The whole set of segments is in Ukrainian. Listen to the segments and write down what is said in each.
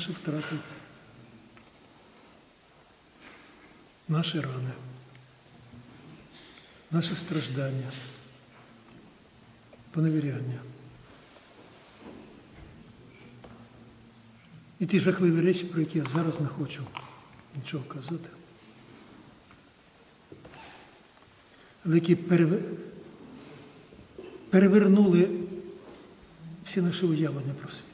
наші втрати, наші рани, наші страждання, поневіряння. І ті жахливі речі, про які я зараз не хочу нічого казати, але які переве- перевернули всі наші уявлення про світ.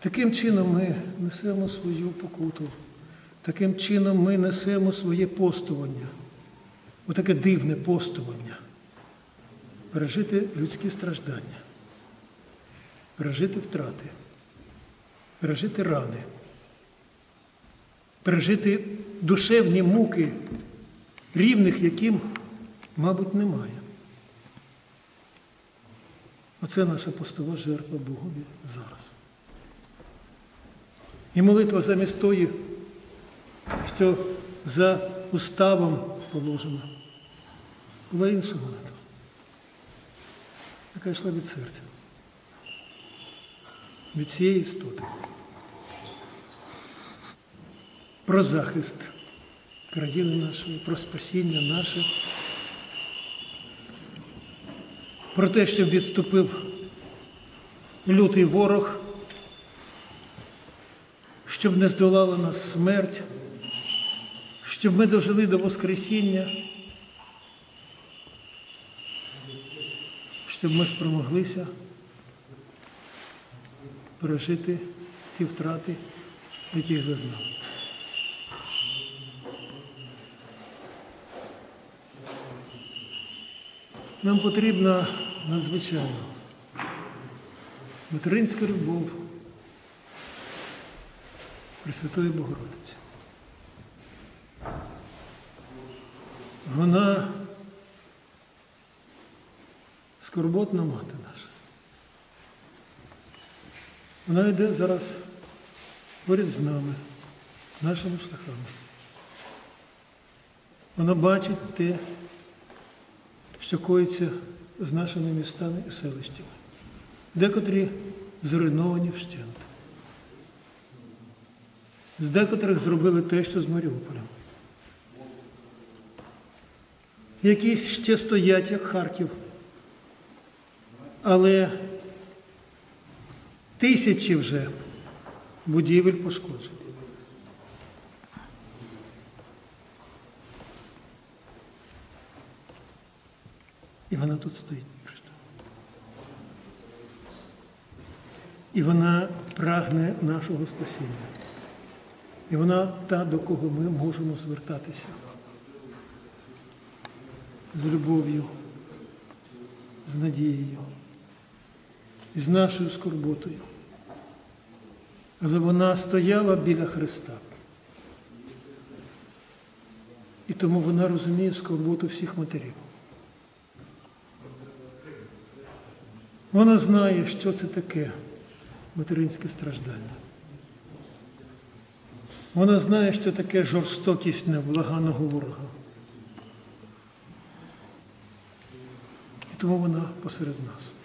Таким чином ми несемо свою покуту, таким чином ми несемо своє постування, отаке дивне постування, пережити людські страждання, пережити втрати, пережити рани, пережити душевні муки, рівних яким, мабуть, немає. Оце наша постова жертва Богові зараз. І молитва замість тої, що за уставом положена, була інша молитва, яка йшла від серця, від цієї істоти. Про захист країни нашої, про спасіння наше, про те, щоб відступив лютий ворог щоб не здолала нас смерть, щоб ми дожили до Воскресіння, щоб ми спромоглися пережити ті втрати, яких зазнали. Нам потрібна надзвичайно материнська любов. Пресвятої Богородиці. Вона скорботна мати наша. Вона йде зараз поряд з нами, нашими шляхами. Вона бачить те, що коїться з нашими містами і селищами, декотрі зруйновані вщент з декотрих зробили те, що з Маріуполем. Якісь ще стоять, як Харків. Але тисячі вже будівель пошкоджені. І вона тут стоїть. І вона прагне нашого спасіння. І вона та, до кого ми можемо звертатися з любов'ю, з надією, з нашою скорботою. Але вона стояла біля Христа. І тому вона розуміє скорботу всіх матерів. Вона знає, що це таке материнське страждання. Вона знає, що таке жорстокість невблаганого ворога. І тому вона посеред нас.